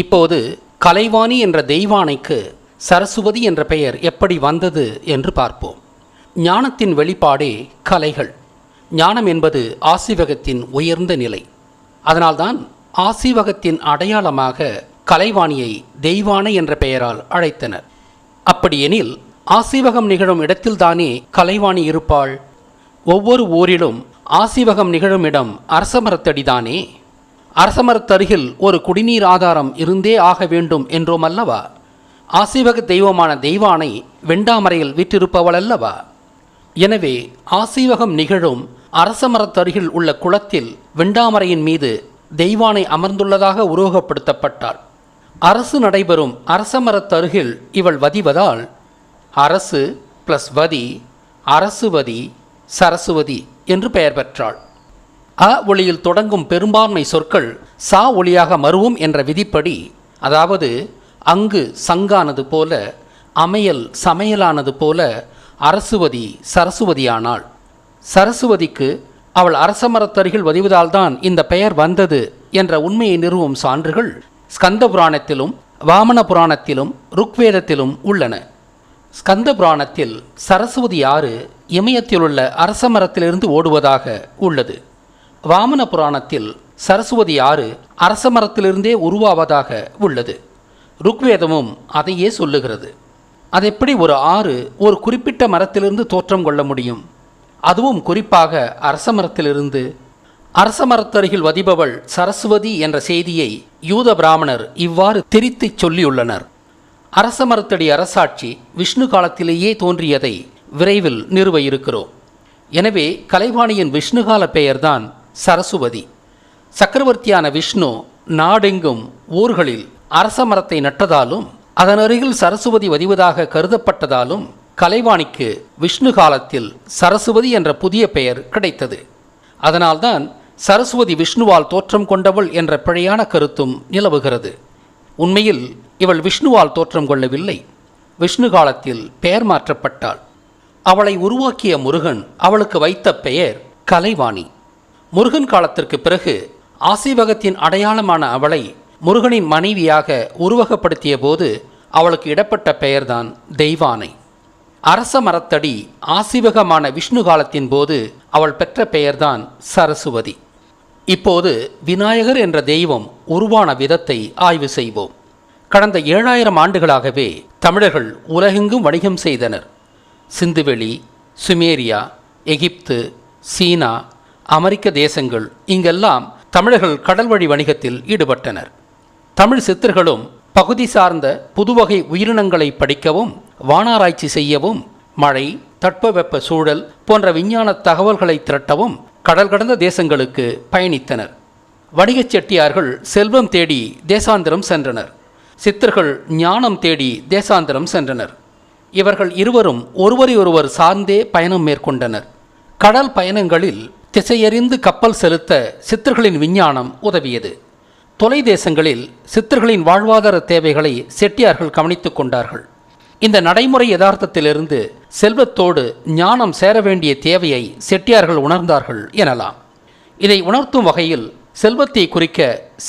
இப்போது கலைவாணி என்ற தெய்வானைக்கு சரஸ்வதி என்ற பெயர் எப்படி வந்தது என்று பார்ப்போம். ஞானத்தின் வெளிப்பாடே கலைகள். ஞானம் என்பது ஆசிவகத்தின் உயர்ந்த நிலை. அதனால்தான் ஆசிவகத்தின் அடையாளமாக கலைவாணியை தெய்வானை என்ற பெயரால் அழைத்தனர். அப்படியெனில் ஆசிவகம் நிகழும் இடத்தில்தானே கலைவாணி இருப்பாள்? ஒவ்வொரு ஊரிலும் ஆசிவகம் நிகழும் இடம் அரசமரத்தடிதானே? அரசமரத்தருகில் ஒரு குடிநீர் ஆதாரம் இருந்தே ஆக வேண்டும் என்றோம் அல்லவா ஆசீவக தெய்வமான தெய்வானை வெண்டாமரையில் விற்றிருப்பவள் அல்லவா எனவே ஆசீவகம் நிகழும் அரசமரத்தருகில் உள்ள குளத்தில் வெண்டாமரையின் மீது தெய்வானை அமர்ந்துள்ளதாக உருவகப்படுத்தப்பட்டாள் அரசு நடைபெறும் அரசமரத்தருகில் இவள் வதிவதால் அரசு ப்ளஸ் வதி அரசுவதி சரசுவதி என்று பெயர் பெற்றாள். அ ஒளியில் தொடங்கும் பெரும்பான்மை சொற்கள் சா ஒளியாக மறுவும் என்ற விதிப்படி அதாவது அங்கு சங்கானது போல அமையல் சமையலானது போல அரசுவதி சரசுவதியானாள். சரசுவதிக்கு அவள் அரசமரத்தருகில் வதிவதால்தான் இந்த பெயர் வந்தது என்ற உண்மையை நிறுவும் சான்றுகள் ஸ்கந்த புராணத்திலும் வாமன புராணத்திலும் ருக்வேதத்திலும் உள்ளன. ஸ்கந்த புராணத்தில் சரஸ்வதி ஆறு இமயத்திலுள்ள அரசமரத்திலிருந்து ஓடுவதாக உள்ளது. வாமன புராணத்தில் சரஸ்வதி ஆறு அரச மரத்திலிருந்தே உருவாவதாக உள்ளது. ருக்வேதமும் அதையே சொல்லுகிறது. அதெப்படி ஒரு ஆறு ஒரு குறிப்பிட்ட மரத்திலிருந்து தோற்றம் கொள்ள முடியும்? அதுவும் குறிப்பாக அரச மரத்திலிருந்து. அரச மரத்தருகில் வதிபவள் சரஸ்வதி என்ற செய்தியை யூத பிராமணர் இவ்வாறு திரித்துச் சொல்லியுள்ளனர். அரச மரத்தடி அரசாட்சி விஷ்ணு காலத்திலேயே தோன்றியதை விரைவில் நிறுவ இருக்கிறோம். எனவே கலைவாணியின் விஷ்ணுகால பெயர்தான் சரசுவதி. சக்கரவர்த்தியான விஷ்ணு நாடெங்கும் ஊர்களில் அரச மரத்தை நட்டதாலும் அதன் அருகில் சரசுவதி வதிவதாக கருதப்பட்டதாலும் கலைவாணிக்கு விஷ்ணு காலத்தில் சரசுவதி என்ற புதிய பெயர் கிடைத்தது. அதனால்தான் சரஸ்வதி விஷ்ணுவால் தோற்றம் கொண்டவள் என்ற பிழையான கருத்தும் நிலவுகிறது. உண்மையில் இவள் விஷ்ணுவால் தோற்றம் கொள்ளவில்லை. விஷ்ணு காலத்தில் பெயர் மாற்றப்பட்டாள். அவளை உருவாக்கிய முருகன் அவளுக்கு வைத்த பெயர் கலைவாணி. முருகன் காலத்திற்கு பிறகு ஆசீவகத்தின் அடையாளமான அவளை முருகனின் மனைவியாக உருவகப்படுத்திய போது அவளுக்கு இடப்பட்ட பெயர்தான் தெய்வானை. அரச மரத்தடி ஆசிவகமான விஷ்ணு காலத்தின் போது அவள் பெற்ற பெயர்தான் சரஸ்வதி. இப்போது விநாயகர் என்ற தெய்வம் உருவான விதத்தை ஆய்வு செய்வோம். கடந்த ஏழாயிரம் ஆண்டுகளாகவே தமிழர்கள் உலகெங்கும் வணிகம் செய்தனர். சிந்துவெளி சுமேரியா எகிப்து சீனா அமெரிக்க தேசங்கள் இங்கெல்லாம் தமிழர்கள் கடல் வழி வணிகத்தில் ஈடுபட்டனர். தமிழ் சித்தர்களும் பகுதி சார்ந்த புதுவகை உயிரினங்களை படிக்கவும் வானாராய்ச்சி செய்யவும் மழை தட்பவெப்ப சூழல் போன்ற விஞ்ஞான தகவல்களை திரட்டவும் கடல் கடந்த தேசங்களுக்கு பயணித்தனர். வணிகச் செட்டியார்கள் செல்வம் தேடி தேசாந்திரம் சென்றனர். சித்தர்கள் ஞானம் தேடி தேசாந்திரம் சென்றனர். இவர்கள் இருவரும் ஒருவரையொருவர் சார்ந்தே பயணம் மேற்கொண்டனர். கடல் பயணங்களில் திசையறிந்து கப்பல் செலுத்த சித்தர்களின் விஞ்ஞானம் உதவியது. தொலை தேசங்களில் சித்தர்களின் வாழ்வாதார தேவைகளை செட்டியார்கள் கவனித்துக் கொண்டார்கள். இந்த நடைமுறை யதார்த்தத்திலிருந்து செல்வத்தோடு ஞானம் சேர வேண்டிய தேவையை செட்டியார்கள் உணர்ந்தார்கள் எனலாம். இதை உணர்த்தும் வகையில் செல்வத்தை குறிக்க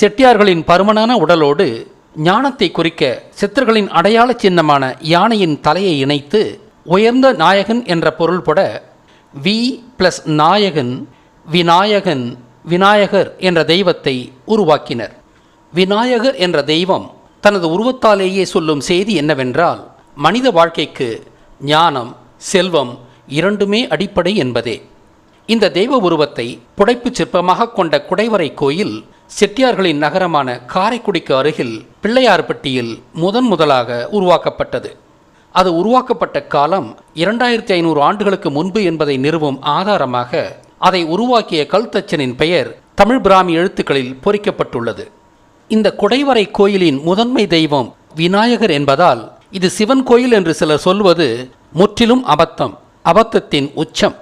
செட்டியார்களின் பருமனான உடலோடு ஞானத்தை குறிக்க சித்தர்களின் அடையாள சின்னமான யானையின் தலையை இணைத்து உயர்ந்த நாயகன் என்ற பொருள்பட வி பிளஸ் நாயகன் விநாயகன் விநாயகர் என்ற தெய்வத்தை உருவாக்கினர். விநாயகர் என்ற தெய்வம் தனது உருவத்தாலேயே சொல்லும் செய்தி என்னவென்றால் மனித வாழ்க்கைக்கு ஞானம் செல்வம் இரண்டுமே அடிப்படை என்பதே. இந்த தெய்வ உருவத்தை புடைப்புச் சிற்பமாக கொண்ட குடைவரை கோயில் செட்டியார்களின் நகரமான காரைக்குடிக்கு அருகில் பிள்ளையார்பட்டியில் முதன் முதலாக உருவாக்கப்பட்டது. அது உருவாக்கப்பட்ட காலம் இரண்டாயிரத்தி ஐநூறு ஆண்டுகளுக்கு முன்பு என்பதை நிறுவும் ஆதாரமாக அதை உருவாக்கிய கல்தச்சனின் பெயர் தமிழ் பிராமி எழுத்துக்களில் பொறிக்கப்பட்டுள்ளது. இந்த குடைவரை கோயிலின் முதன்மை தெய்வம் விநாயகர் என்பதால் இது சிவன் கோயில் என்று சிலர் சொல்வது முற்றிலும் அபத்தம் அபத்தத்தின் உச்சம்.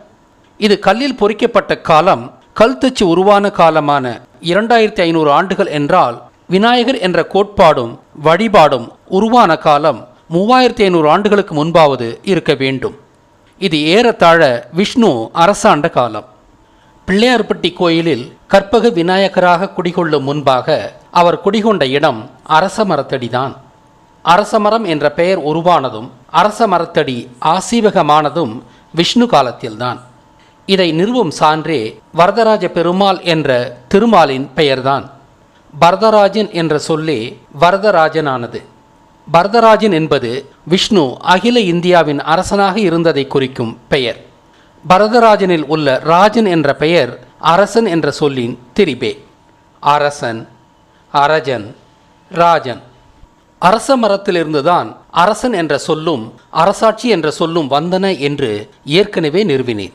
இது கல்லில் பொறிக்கப்பட்ட காலம் கல்தச்சு உருவான காலமான இரண்டாயிரத்தி ஐநூறு ஆண்டுகள் என்றால் விநாயகர் என்ற கோட்பாடும் வழிபாடும் உருவான காலம் மூவாயிரத்தி ஐநூறு ஆண்டுகளுக்கு முன்பாவது இருக்க வேண்டும். இது ஏறத்தாழ விஷ்ணு அரசாண்ட காலம். பிள்ளையார்பட்டி கோயிலில் கற்பக விநாயகராக குடிகொள்ளும் முன்பாக அவர் குடிகொண்ட இடம் அரச மரத்தடிதான். அரசமரம் என்ற பெயர் உருவானதும் அரச மரத்தடி ஆசீவகமானதும் விஷ்ணு காலத்தில்தான். இதை நிறுவும் சான்றே வரதராஜ பெருமாள் என்ற திருமாலின் பெயர்தான். பரதராஜன் என்ற சொல்லே வரதராஜனானது. பரதராஜன் என்பது விஷ்ணு அகில இந்தியாவின் அரசனாக இருந்ததை குறிக்கும் பெயர். பரதராஜனில் உள்ள ராஜன் என்ற பெயர் அரசன் என்ற சொல்லின் திரிபே. அரசன் அரஜன் ராஜன். அரச மரத்திலிருந்துதான் அரசன் என்ற சொல்லும் அரசாட்சி என்ற சொல்லும் வந்தன என்று ஏற்கனவே நிறுவினேன்.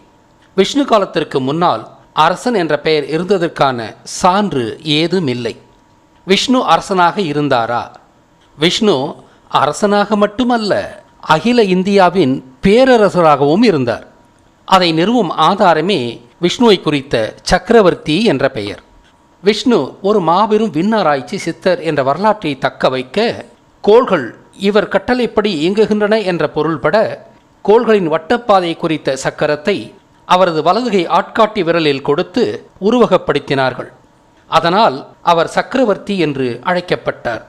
விஷ்ணு காலத்திற்கு முன்னால் அரசன் என்ற பெயர் இருந்ததற்கான சான்று ஏதும் இல்லை விஷ்ணு அரசனாக இருந்தாரா? விஷ்ணு அரசனாக மட்டுமல்ல அகில இந்தியாவின் பேரரசராகவும் இருந்தார். அதை நிறுவும் ஆதாரமே விஷ்ணுவை குறித்த சக்கரவர்த்தி என்ற பெயர். விஷ்ணு ஒரு மாபெரும் விண்ணாராய்ச்சி சித்தர் என்ற வரலாற்றை தக்க வைக்க கோள்கள் இவர் கட்டளைப்படி இயங்குகின்றன என்ற பொருள்பட கோள்களின் வட்டப்பாதை குறித்த சக்கரத்தை அவரது வலதுகை ஆட்காட்டி விரலில் கொடுத்து உருவகப்படுத்தினார்கள். அதனால் அவர் சக்கரவர்த்தி என்று அழைக்கப்பட்டார்.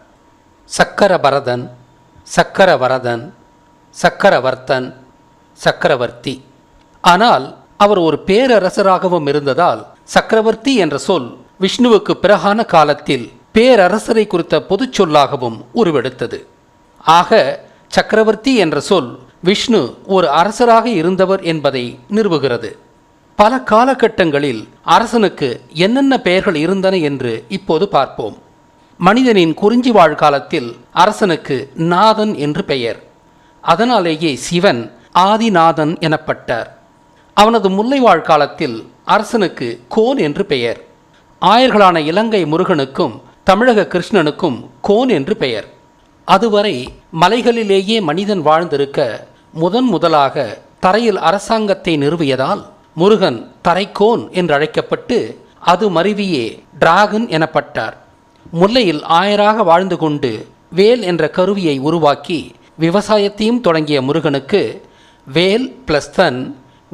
சக்கரபரதன் சக்கரவரதன் சக்கரவர்த்தன் சக்கரவர்த்தி. ஆனால் அவர் ஒரு பேரரசராகவும் இருந்ததால் சக்கரவர்த்தி என்ற சொல் விஷ்ணுவுக்கு பிறகான காலத்தில் பேரரசரை குறித்த பொதுச் சொல்லாகவும் உருவெடுத்தது. ஆக சக்கரவர்த்தி என்ற சொல் விஷ்ணு ஒரு அரசராக இருந்தவர் என்பதை நிறுவுகிறது. பல காலகட்டங்களில் அரசனுக்கு என்னென்ன பெயர்கள் இருந்தன என்று இப்போது பார்ப்போம். மனிதனின் குறிஞ்சி வாழ் காலத்தில் அரசனுக்கு நாதன் என்று பெயர். அதனாலேயே சிவன் ஆதிநாதன் எனப்பட்டார். அவனது முல்லை வாழ்காலத்தில் அரசனுக்கு கோன் என்று பெயர். ஆயர்களான இலங்கை முருகனுக்கும் தமிழக கிருஷ்ணனுக்கும் கோன் என்று பெயர். அதுவரை மலைகளிலேயே மனிதன் வாழ்ந்திருக்க முதன் முதலாக தரையில் அரசாங்கத்தை நிறுவியதால் முருகன் தரைக்கோன் என்று அழைக்கப்பட்டு அது மருவியே டிராகன் எனப்பட்டார். முல்லையில் ஆயராக வாழ்ந்து கொண்டு வேல் என்ற கருவியை உருவாக்கி விவசாயத்தையும் தொடங்கிய முருகனுக்கு வேல் பிளஸ் தன்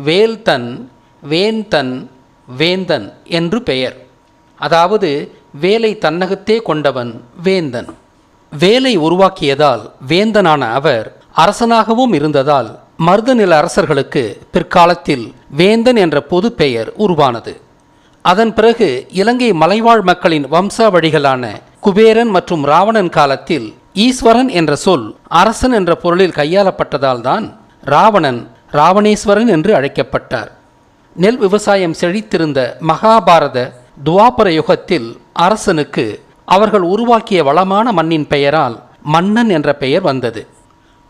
வேல்தன் வேந்தன் வேந்தன் என்று பெயர். அதாவது வேலை தன்னகத்தே கொண்டவன் வேந்தன். வேலை உருவாக்கியதால் வேந்தனான அவர் அரசனாகவும் இருந்ததால் மருதநில அரசர்களுக்கு பிற்காலத்தில் வேந்தன் என்ற பொது பெயர் உருவானது. அதன் பிறகு இலங்கை மலைவாழ் மக்களின் வம்சாவழிகளான குபேரன் மற்றும் ராவணன் காலத்தில் ஈஸ்வரன் என்ற சொல் அரசன் என்ற பொருளில் கையாளப்பட்டதால்தான் ராவணன் ராவணேஸ்வரன் என்று அழைக்கப்பட்டார். நெல் விவசாயம் செழித்திருந்த மகாபாரத துவாபர யுகத்தில் அரசனுக்கு அவர்கள் உருவாக்கிய வளமான மண்ணின் பெயரால் மன்னன் என்ற பெயர் வந்தது.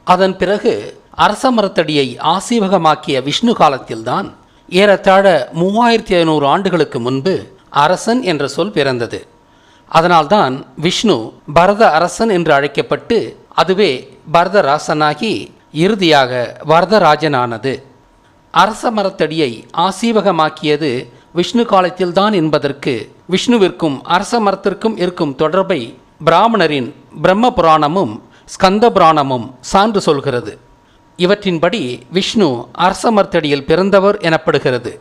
அதன் பிறகு அரச மரத்தடியை ஆசீவகமாக்கிய விஷ்ணு காலத்தில்தான் ஏறத்தாழ மூவாயிரத்தி ஐநூறு ஆண்டுகளுக்கு முன்பு அரசன் என்ற சொல் பிறந்தது. அதனால்தான் விஷ்ணு பரத அரசன் என்று அழைக்கப்பட்டு அதுவே பரதராசனாகி இறுதியாக வரதராஜனானது. அரச மரத்தடியை ஆசீவகமாக்கியது விஷ்ணு காலத்தில்தான் என்பதற்கு விஷ்ணுவிற்கும் அரச மரத்திற்கும் இருக்கும் தொடர்பை பிராமணரின் பிரம்ம புராணமும் ஸ்கந்த புராணமும் சான்று சொல்கிறது. இவற்றின்படி விஷ்ணு அரச மரத்தடியில் பிறந்தவர் எனப்படுகிறது.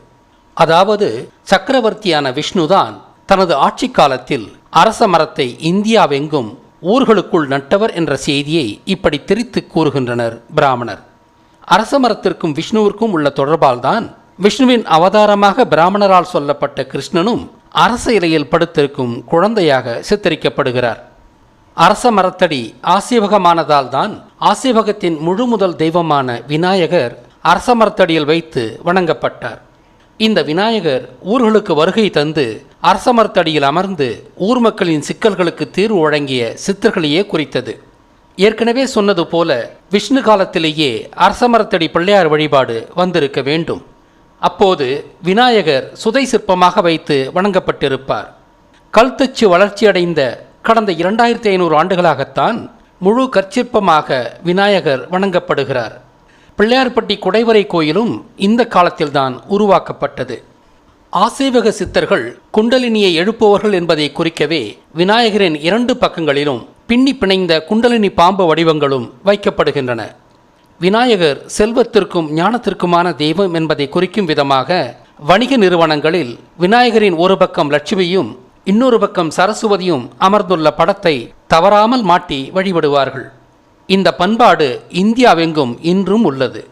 அதாவது சக்கரவர்த்தியான விஷ்ணுதான் தனது ஆட்சி காலத்தில் அரச மரத்தை இந்தியாவெங்கும் ஊர்களுக்குள் நட்டவர் என்ற செய்தியை இப்படி திரித்து கூறுகின்றனர் பிராமணர். அரச மரத்திற்கும் விஷ்ணுவிற்கும் உள்ள தொடர்பால்தான் விஷ்ணுவின் அவதாரமாக பிராமணரால் சொல்லப்பட்ட கிருஷ்ணனும் அரச இலையில் படுத்திருக்கும் குழந்தையாக சித்தரிக்கப்படுகிறார். அரச மரத்தடி ஆசீவகமானதால் தான் ஆசீவகத்தின் முழு முதல் தெய்வமான விநாயகர் அரச மரத்தடியில் வைத்து வணங்கப்பட்டார். இந்த விநாயகர் ஊர்களுக்கு வருகை தந்து அரசமரத்தடியில் அமர்ந்து ஊர் மக்களின் சிக்கல்களுக்கு தீர்வு வழங்கிய சித்தர்களையே குறித்தது. ஏற்கனவே சொன்னது போல விஷ்ணு காலத்திலேயே அரசமரத்தடி பிள்ளையார் வழிபாடு வந்திருக்க வேண்டும். அப்போது விநாயகர் சுதை சிற்பமாக வைத்து வணங்கப்பட்டிருப்பார். கல்தச்சு வளர்ச்சியடைந்த கடந்த இரண்டாயிரத்தி ஐநூறு ஆண்டுகளாகத்தான் முழு கற்சிற்பமாக விநாயகர் வணங்கப்படுகிறார். பிள்ளையார்பட்டி குடைவரை கோயிலும் இந்த காலத்தில்தான் உருவாக்கப்பட்டது. ஆசைவக சித்தர்கள் குண்டலினியை எழுப்புவர்கள் என்பதை குறிக்கவே விநாயகரின் இரண்டு பக்கங்களிலும் பின்னி பிணைந்த குண்டலினி பாம்பு வடிவங்களும் வைக்கப்படுகின்றன. விநாயகர் செல்வத்திற்கும் ஞானத்திற்குமான தெய்வம் என்பதை குறிக்கும் விதமாக வணிக நிறுவனங்களில் விநாயகரின் ஒரு பக்கம் லட்சுமியும் இன்னொரு பக்கம் சரஸ்வதியும் அமர்ந்துள்ள படத்தை தவறாமல் மாட்டி வழிபடுவார்கள். இந்த பண்பாடு இந்தியாவெங்கும் இன்றும் உள்ளது.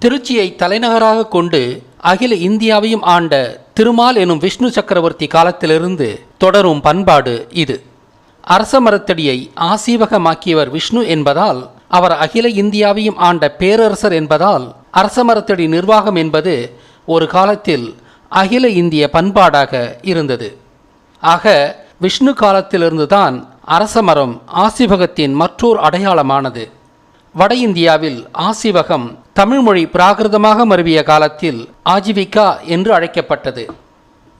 திருச்சியை தலைநகராக கொண்டு அகில இந்தியாவையும் ஆண்ட திருமால் எனும் விஷ்ணு சக்கரவர்த்தி காலத்திலிருந்து தொடரும் பண்பாடு இது. அரச மரத்தடியை ஆசீவகமாக்கியவர் விஷ்ணு என்பதால் அவர் அகில இந்தியாவையும் ஆண்ட பேரரசர் என்பதால் அரச மரத்தடி நிர்வாகம் என்பது ஒரு காலத்தில் அகில இந்திய பண்பாடாக இருந்தது. ஆக விஷ்ணு காலத்திலிருந்துதான் அரசமரம் ஆசிவகத்தின் மற்றோர் அடையாளமானது. வட இந்தியாவில் ஆசிவகம் தமிழ்மொழி பிராகிருதமாக மருவிய காலத்தில் ஆஜீவிகா என்று அழைக்கப்பட்டது.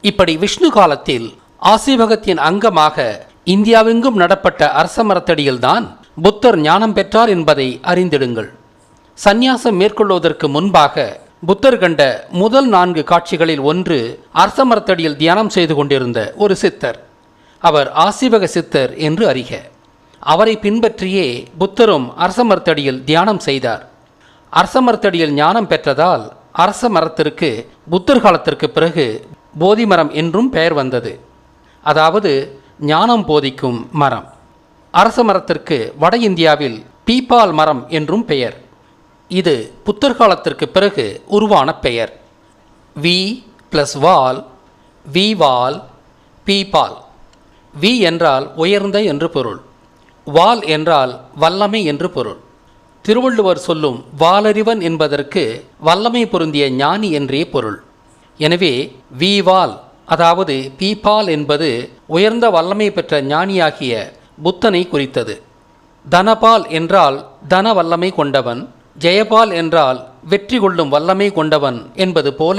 இப்படி விஷ்ணு காலத்தில் ஆசிவகத்தின் அங்கமாக இந்தியாவெங்கும் நடப்பட்ட அரச மரத்தடியில்தான் புத்தர் ஞானம் பெற்றார் என்பதை அறிந்திடுங்கள். சந்நியாசம் மேற்கொள்வதற்கு முன்பாக புத்தர் கண்ட முதல் நான்கு காட்சிகளில் ஒன்று அரச மரத்தடியில் தியானம் செய்து கொண்டிருந்த ஒரு சித்தர். அவர் ஆசீவக சித்தர் என்று அறிக. அவரை பின்பற்றியே புத்தரும் அரச மரத்தடியில் தியானம் செய்தார். அரச மரத்தடியில் ஞானம் பெற்றதால் அரச மரத்திற்கு புத்தர் காலத்திற்கு பிறகு போதி மரம் என்றும் பெயர் வந்தது. அதாவது ஞானம் போதிக்கும் மரம். அரச மரத்திற்கு வட இந்தியாவில் பீப்பால் மரம் என்றும் பெயர். இது புத்தர் காலத்திற்கு பிறகு உருவான பெயர். வி ப்ளஸ் வால் வி வால் பீபால். வி என்றால் உயர்ந்த என்று பொருள். வால் என்றால் வல்லமை என்று பொருள். திருவள்ளுவர் சொல்லும் வாலறிவன் என்பதற்கு வல்லமை பொருந்திய ஞானி என்றே பொருள். எனவே வி வால் அதாவது பீபால் என்பது உயர்ந்த வல்லமை பெற்ற ஞானியாகிய புத்தனை குறித்தது. தனபால் என்றால் தன வல்லமை கொண்டவன் ஜெயபால் என்றால் வெற்றி கொள்ளும் வல்லமை கொண்டவன் என்பது போல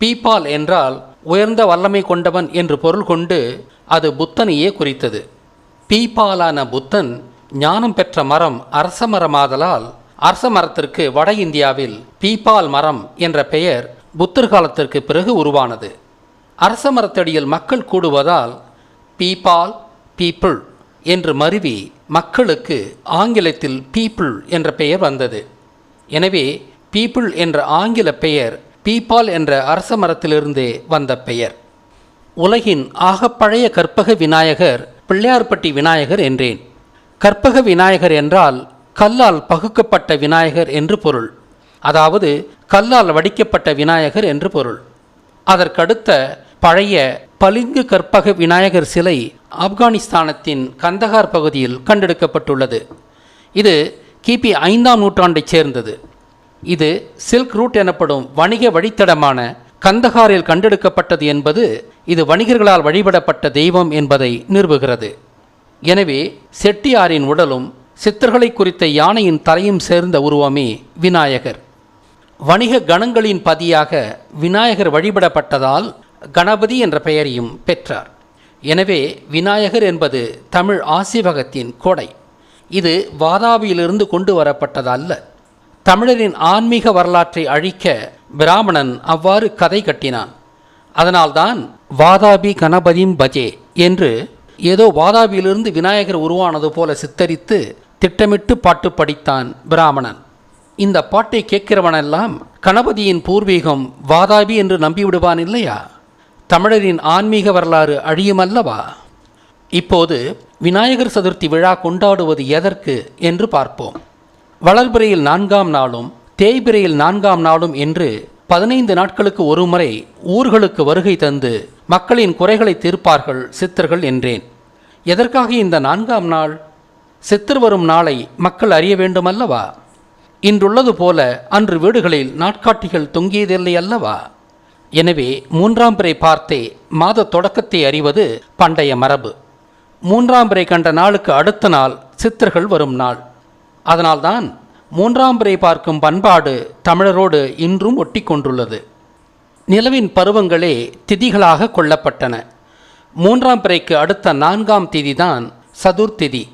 பீபால் என்றால் உயர்ந்த வல்லமை கொண்டவன் என்று பொருள் கொண்டு அது புத்தனையே குறித்தது. பீப்பாலான புத்தன் ஞானம் பெற்ற மரம் அரச மரமாதலால் அரச மரத்திற்கு வட இந்தியாவில் பீப்பால் மரம் என்ற பெயர் புத்தர் காலத்திற்கு பிறகு உருவானது. அரச மரத்தடியில் மக்கள் கூடுவதால் பீப்பால் பீப்பிள் என்று மருவி மக்களுக்கு ஆங்கிலத்தில் பீப்பிள் என்ற பெயர் வந்தது. எனவே பீப்பிள் என்ற ஆங்கில பெயர் பீப்பால் என்ற அரச மரத்திலிருந்தே வந்த பெயர். உலகின் ஆகப்பழைய கற்பக விநாயகர் பிள்ளையார்பட்டி விநாயகர் என்றேன். கற்பக விநாயகர் என்றால் கல்லால் பகுக்கப்பட்ட விநாயகர் என்று பொருள். அதாவது கல்லால் வடிக்கப்பட்ட விநாயகர் என்று பொருள். அதற்கடுத்த பழைய பளிங்கு கற்பக விநாயகர் சிலை ஆப்கானிஸ்தானத்தின் கந்தகார் பகுதியில் கண்டெடுக்கப்பட்டுள்ளது. இது கிபி ஐந்தாம் நூற்றாண்டைச் சேர்ந்தது. இது சில்க் ரூட் எனப்படும் வணிக வழித்தடமான கந்தகாரில் கண்டெடுக்கப்பட்டது என்பது இது வணிகர்களால் வழிபடப்பட்ட தெய்வம் என்பதை நிறுவுகிறது. எனவே செட்டியாரின் உடலும் சித்தர்களை குறித்த யானையின் தலையும் சேர்ந்த உருவமே விநாயகர். வணிக கணங்களின் பதியாக விநாயகர் வழிபடப்பட்டதால் கணபதி என்ற பெயரையும் பெற்றார். எனவே விநாயகர் என்பது தமிழ் ஆசிவகத்தின் கொடை. இது வாதாபியிலிருந்து கொண்டு வரப்பட்டதல்ல. தமிழரின் ஆன்மீக வரலாற்றை அழிக்க பிராமணன் அவ்வாறு கதை கட்டினான். அதனால்தான் வாதாபி கணபதியும் பஜே என்று ஏதோ வாதாபியிலிருந்து விநாயகர் உருவானது போல சித்தரித்து திட்டமிட்டு பாட்டு படித்தான் பிராமணன். இந்த பாட்டை கேட்கிறவனெல்லாம் கணபதியின் பூர்வீகம் வாதாபி என்று நம்பிவிடுவான் இல்லையா? தமிழரின் ஆன்மீக வரலாறு அழியுமல்லவா இப்போது விநாயகர் சதுர்த்தி விழா கொண்டாடுவது எதற்கு என்று பார்ப்போம். வளர்பிறையில் நான்காம் நாளும் தேய்பிறையில் நான்காம் நாளும் என்று பதினைந்து நாட்களுக்கு ஒருமுறை ஊர்களுக்கு வருகை தந்து மக்களின் குறைகளை தீர்ப்பார்கள் சித்தர்கள் என்றேன். எதற்காக இந்த நான்காம் நாள்? சித்தர் வரும் நாளை மக்கள் அறிய வேண்டுமல்லவா? இன்றுள்ளது போல அன்று வீடுகளில் நாட்காட்டிகள் தொங்கியதில்லை அல்லவா? எனவே மூன்றாம் பிறை பார்த்தே மாத தொடக்கத்தை அறிவது பண்டைய மரபு. மூன்றாம் பிறை கண்ட நாளுக்கு அடுத்த நாள் சித்தர்கள் வரும் நாள். அதனால்தான் மூன்றாம்பறை பார்க்கும் பண்பாடு தமிழரோடு இன்றும் ஒட்டி கொண்டுள்ளது நிலவின் பருவங்களே திதிகளாக கொள்ளப்பட்டன. மூன்றாம் பிறைக்கு அடுத்த நான்காம் திதிதான் சதுர்த்திதி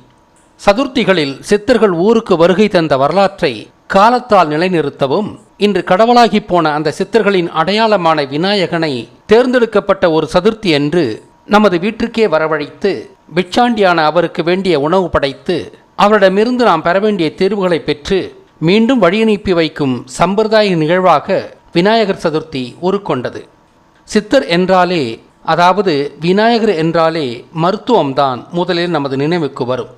சதுர்த்திகளில் சித்தர்கள் ஊருக்கு வருகை தந்த வரலாற்றை காலத்தால் நிலைநிறுத்தவும் இன்று கடவுளாகி போன அந்த சித்தர்களின் அடையாளமான விநாயகனை தேர்ந்தெடுக்கப்பட்ட ஒரு சதுர்த்தி என்று நமது வீட்டிற்கே வரவழைத்து பிட்சாண்டியான அவருக்கு வேண்டிய உணவு படைத்து அவரிடமிருந்து நாம் பெற வேண்டிய தேர்வுகளை பெற்று மீண்டும் வழியனுப்பி வைக்கும் சம்பிரதாய நிகழ்வாக விநாயகர் சதுர்த்தி உருக்கொண்டது. சித்தர் என்றாலே அதாவது விநாயகர் என்றாலே மருத்துவம்தான் முதலில் நமது நினைவுக்கு வரும்.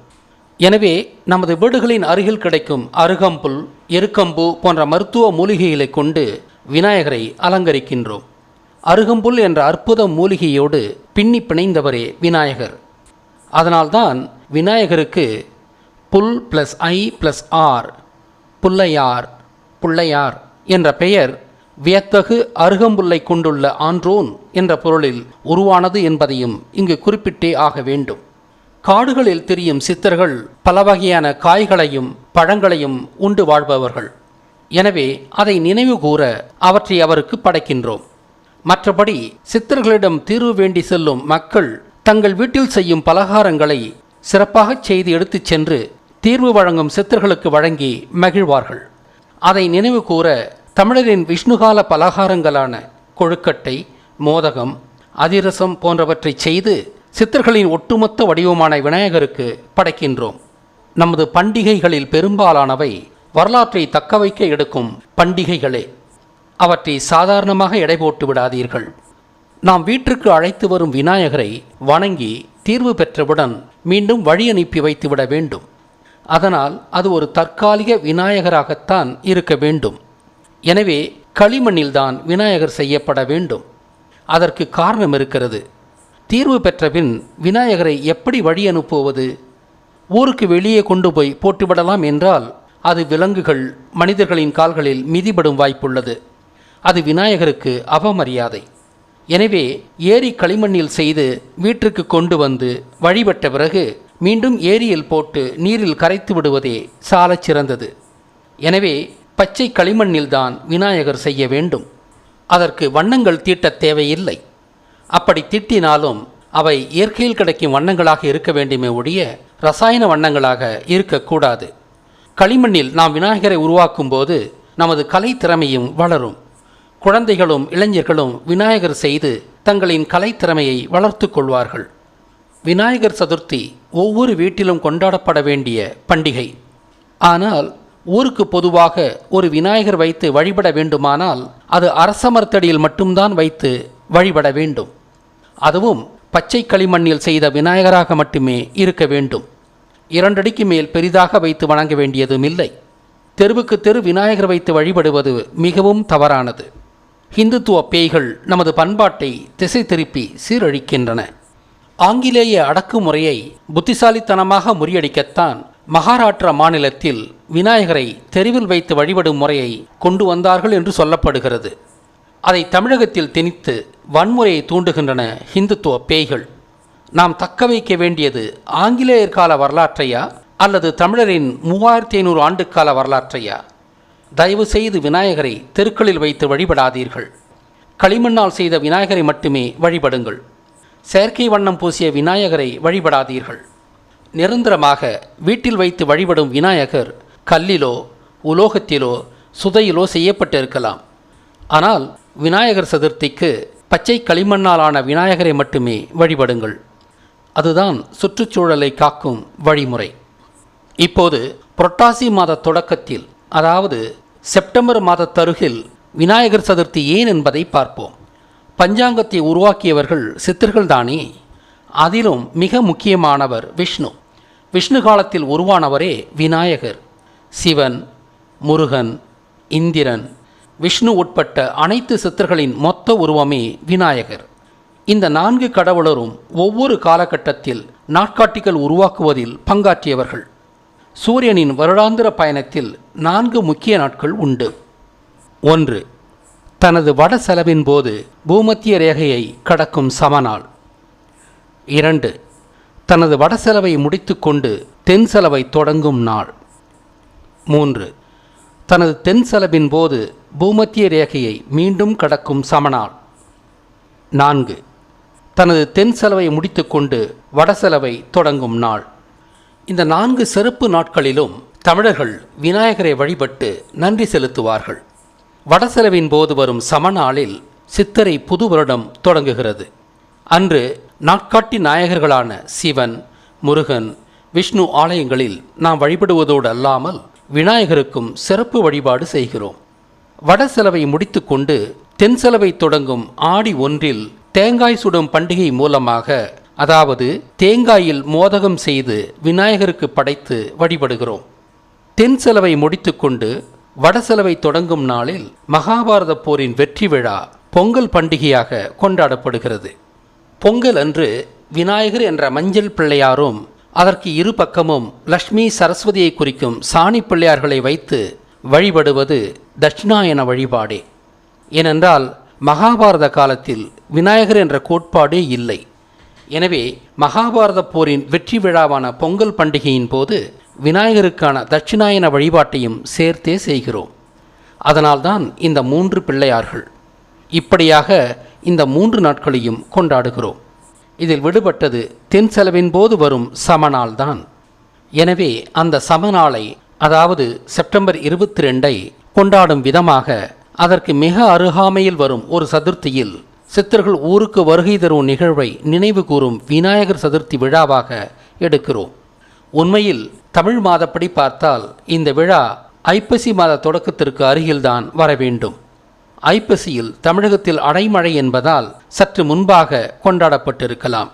எனவே நமது வீடுகளின் அருகில் கிடைக்கும் அருகம்புல் எருக்கம்பு போன்ற மருத்துவ மூலிகைகளை கொண்டு விநாயகரை அலங்கரிக்கின்றோம். அருகம்புல் என்ற அற்புத மூலிகையோடு பின்னி பிணைந்தவரே விநாயகர். அதனால்தான் விநாயகருக்கு புல் ப்ளஸ் ஐ ப்ளஸ் ஆர் புல்லையார் புள்ளையார் என்ற பெயர் வியத்தகு அருகம்புல்லை கொண்டுள்ள ஆன்றோன் என்ற பொருளில் உருவானது என்பதையும் இங்கு குறிப்பிட்டே ஆக வேண்டும். காடுகளில் திரியும் சித்தர்கள் பல வகையான காய்களையும் பழங்களையும் உண்டு வாழ்பவர்கள். எனவே அதை நினைவு கூற அவற்றை அவருக்கு படைக்கின்றோம். மற்றபடி சித்தர்களிடம் தீர்வு வேண்டி செல்லும் மக்கள் தங்கள் வீட்டில் செய்யும் பலகாரங்களை சிறப்பாகச் செய்து எடுத்துச் சென்று தீர்வு வழங்கும் சித்தர்களுக்கு வழங்கி மகிழ்வார்கள். அதை நினைவு கூற தமிழரின் விஷ்ணுகால பலகாரங்களான கொழுக்கட்டை மோதகம் அதிரசம் போன்றவற்றை செய்து சித்தர்களின் ஒட்டுமொத்த வடிவமான விநாயகருக்கு படைக்கின்றோம். நமது பண்டிகைகளில் பெரும்பாலானவை வரலாற்றை தக்கவைக்க எடுக்கும் பண்டிகைகளே. அவற்றை சாதாரணமாக எடை போட்டு விடாதீர்கள். நாம் வீட்டிற்கு அழைத்து வரும் விநாயகரை வணங்கி தீர்வு பெற்றவுடன் மீண்டும் வழி அனுப்பி வைத்துவிட வேண்டும். அதனால் அது ஒரு தற்காலிக விநாயகராகத்தான் இருக்க வேண்டும். எனவே களிமண்ணில்தான் விநாயகர் செய்யப்பட வேண்டும். அதற்கு காரணம் இருக்கிறது. தீர்வு பெற்றபின் விநாயகரை எப்படி வழி அனுப்புவது? ஊருக்கு வெளியே கொண்டு போய் போட்டுவிடலாம் என்றால் அது விலங்குகள் மனிதர்களின் கால்களில் மிதிபடும் வாய்ப்புள்ளது. அது விநாயகருக்கு அவமரியாதை. எனவே ஏரி களிமண்ணில் செய்து வீட்டிற்கு கொண்டு வந்து வழிபட்ட பிறகு மீண்டும் ஏரியில் போட்டு நீரில் கரைத்து விடுவதே சாலச் சிறந்தது. எனவே பச்சை களிமண்ணில்தான் விநாயகர் செய்ய வேண்டும். அதற்கு வண்ணங்கள் தீட்டத் தேவையில்லை. அப்படி தீட்டினாலும் அவை இயற்கையில் கிடைக்கும் வண்ணங்களாக இருக்க வேண்டுமே ஒழிய ரசாயன வண்ணங்களாக இருக்கக்கூடாது களிமண்ணில் நாம் விநாயகரை உருவாக்கும் போது நமது கலை திறமையும் வளரும். குழந்தைகளும் இளைஞர்களும் விநாயகர் செய்து தங்களின் கலைத்திறமையை வளர்த்து கொள்வார்கள். விநாயகர் சதுர்த்தி ஒவ்வொரு வீட்டிலும் கொண்டாடப்பட வேண்டிய பண்டிகை. ஆனால் ஊருக்கு பொதுவாக ஒரு விநாயகர் வைத்து வழிபட வேண்டுமானால் அது அரசமர்த்தடியில் மட்டும்தான் வைத்து வழிபட வேண்டும். அதுவும் பச்சை களிமண்ணில் செய்த விநாயகராக மட்டுமே இருக்க வேண்டும். இரண்டடிக்கு மேல் பெரிதாக வைத்து வணங்க வேண்டியதும் இல்லை. தெருவுக்கு தெரு விநாயகர் வைத்து வழிபடுவது மிகவும் தவறானது. ஹிந்துத்துவ பேய்கள் நமது பண்பாட்டை திசை திருப்பி சீரழிக்கின்றன. ஆங்கிலேய அடக்குமுறையை புத்திசாலித்தனமாக முறியடிக்கத்தான் மகாராஷ்டிரா மாநிலத்தில் விநாயகரை தெருவில் வைத்து வழிபடும் முறையை கொண்டு வந்தார்கள் என்று சொல்லப்படுகிறது. அதை தமிழகத்தில் திணித்து வன்முறையை தூண்டுகின்றன ஹிந்துத்துவ பேய்கள். நாம் தக்க வைக்க வேண்டியது ஆங்கிலேயர் கால வரலாற்றையா அல்லது தமிழரின் மூவாயிரத்தி ஐநூறு ஆண்டுக்கால வரலாற்றையா? தயவு செய்து விநாயகரை தெருக்களில் வைத்து வழிபடாதீர்கள். களிமண்ணால் செய்த விநாயகரை மட்டுமே வழிபடுங்கள். செயற்கை வண்ணம் பூசிய விநாயகரை வழிபடாதீர்கள். நிரந்தரமாக வீட்டில் வைத்து வழிபடும் விநாயகர் கல்லிலோ உலோகத்திலோ சுதையிலோ செய்யப்பட்டிருக்கலாம். ஆனால் விநாயகர் சதுர்த்திக்கு பச்சை களிமண்ணாலான விநாயகரை மட்டுமே வழிபடுங்கள். அதுதான் சுற்றுச்சூழலை காக்கும் வழிமுறை. இப்போது புரட்டாசி மாத தொடக்கத்தில் அதாவது செப்டம்பர் மாத தருகில் விநாயகர் சதுர்த்தி ஏன் என்பதை பார்ப்போம். பஞ்சாங்கத்தை உருவாக்கியவர்கள் சித்தர்கள் தானே அதிலும் மிக முக்கியமானவர் விஷ்ணு. விஷ்ணு காலத்தில் உருவானவரே விநாயகர். சிவன் முருகன் இந்திரன். விஷ்ணு உட்பட்ட அனைத்து சித்தர்களின் மொத்த உருவமே விநாயகர். இந்த நான்கு கடவுளரும் ஒவ்வொரு காலகட்டத்தில் நாட்காட்டிகள் உருவாக்குவதில் பங்காற்றியவர்கள். சூரியனின் வருடாந்திர பயணத்தில் நான்கு முக்கிய நாட்கள் உண்டு. ஒன்று தனது வட செலவின் போது பூமத்திய ரேகையை கடக்கும் சமநாள். இரண்டு தனது வட செலவை முடித்துக்கொண்டு தென் செலவை தொடங்கும் நாள். மூன்று தனது தென் செலவின் போது பூமத்திய ரேகையை மீண்டும் கடக்கும் சமநாள். நான்கு தனது தென் செலவை முடித்துக்கொண்டு வட செலவை தொடங்கும் நாள். இந்த நான்கு சிறப்பு நாட்களிலும் தமிழர்கள் விநாயகரை வழிபட்டு நன்றி செலுத்துவார்கள். வடசெலவின் போது வரும் சமநாளில் சித்திரை புது வருடம் தொடங்குகிறது. அன்று நாட்காட்டி நாயகர்களான சிவன் முருகன் விஷ்ணு ஆலயங்களில் நாம் வழிபடுவதோடு அல்லாமல் விநாயகருக்கும் சிறப்பு வழிபாடு செய்கிறோம். வட செலவை முடித்துக்கொண்டு தென்செலவை தொடங்கும் ஆடி ஒன்றில் தேங்காய் சுடும் பண்டிகை மூலமாக அதாவது தேங்காயில் மோதகம் செய்து விநாயகருக்கு படைத்து வழிபடுகிறோம். தென் செலவை முடித்துக்கொண்டு வடசெலவை தொடங்கும் நாளில் மகாபாரத போரின் வெற்றி விழா பொங்கல் பண்டிகையாக கொண்டாடப்படுகிறது. பொங்கல் அன்று விநாயகர் என்ற மஞ்சள் பிள்ளையாரும் அதற்கு இரு பக்கமும் லக்ஷ்மி சரஸ்வதியை குறிக்கும் சாணி பிள்ளையார்களை வைத்து வழிபடுவது தட்சிணாயன வழிபாடே. ஏனென்றால் மகாபாரத காலத்தில் விநாயகர் என்ற கோட்பாடே இல்லை. எனவே மகாபாரத போரின் வெற்றி விழாவான பொங்கல் பண்டிகையின் போது விநாயகருக்கான தட்சிணாயன வழிபாட்டையும் சேர்த்தே செய்கிறோம். அதனால்தான் இந்த மூன்று பிள்ளையார்கள் இப்படியாக இந்த மூன்று நாட்களையும் கொண்டாடுகிறோம். இதில் விடுபட்டது தென் செலவின் போது வரும் சமநாள்தான் எனவே அந்த சமநாளை அதாவது செப்டம்பர் இருபத்தி ரெண்டை கொண்டாடும் விதமாக அதற்கு மிக அருகாமையில் வரும் ஒரு சதுர்த்தியில் சித்தர்கள் ஊருக்கு வருகை தரும் நிகழ்வை நினைவு கூறும் விநாயகர் சதுர்த்தி விழாவாக எடுக்கிறோம். உண்மையில் தமிழ் மாதப்படி பார்த்தால் இந்த விழா ஐப்பசி மாத தொடக்கத்திற்கு அருகில்தான் வர வேண்டும். ஐப்பசியில் தமிழகத்தில் அடைமழை என்பதால் சற்று முன்பாக கொண்டாடப்பட்டிருக்கலாம்.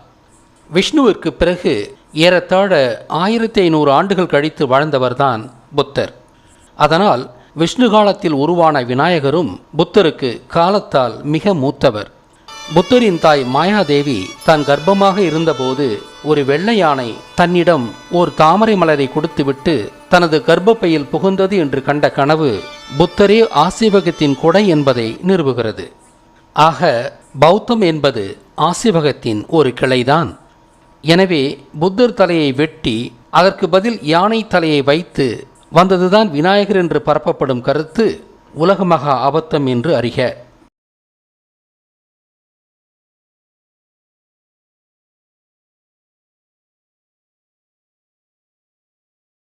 விஷ்ணுவிற்கு பிறகு ஏறத்தாழ ஆயிரத்தி ஐநூறு ஆண்டுகள் கழித்து வாழ்ந்தவர்தான் புத்தர். அதனால் விஷ்ணு காலத்தில் உருவான விநாயகரும் புத்தருக்கு காலத்தால் மிக மூத்தவர். புத்தரின் தாய் மாயாதேவி தான் கர்ப்பமாக இருந்தபோது ஒரு வெள்ளை யானை தன்னிடம் ஓர் தாமரை மலரை கொடுத்துவிட்டு தனது கர்ப்பப்பையில் புகுந்தது என்று கண்ட கனவு புத்தரே ஆசிவகத்தின் கொடை என்பதை நிறுவுகிறது. ஆக பௌத்தம் என்பது ஆசிவகத்தின் ஒரு கிளைதான். எனவே புத்தர் தலையை வெட்டி அதற்கு பதில் யானை தலையை வைத்து வந்ததுதான் விநாயகர் என்று பரப்பப்படும் கருத்து உலக மகா அபத்தம் என்று அறிக.